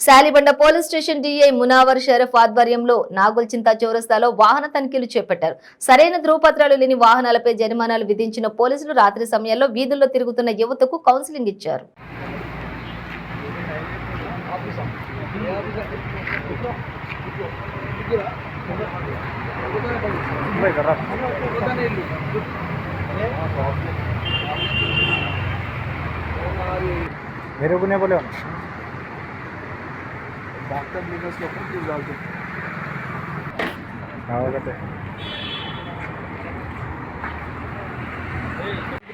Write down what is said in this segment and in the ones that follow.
Shalibanda police station DI Munawar Sharaf ఆధ్వర్యంలో నాగుల్చింత చౌరస్తాలో వాహన తనిఖీలు చేపట్టారు సరైన ధృవపత్రాలు లేని వాహనాలపై జరిమానాలు విధించిన పోలీసులు రాత్రి సమయాల్లో వీధుల్లో తిరుగుతున్న యువతకు కౌన్సిలింగ్ ఇచ్చారు मेरे को नहीं बोले डॉक्टर बिज़नेस लोग क्यों डालते हाँ कहते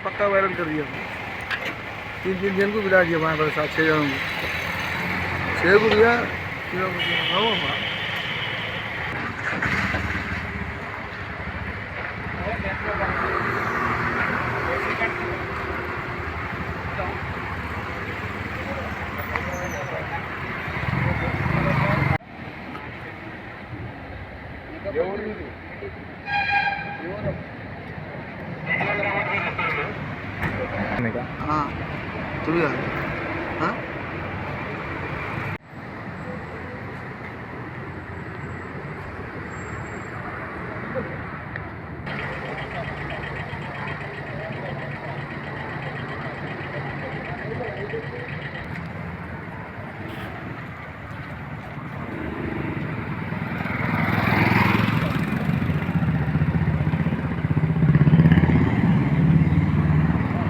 पक्का वायरल कर दिया। तीन तीन जन को बिला दिया हमारे पर सात छः जनों को। छः को दिया చూడాలి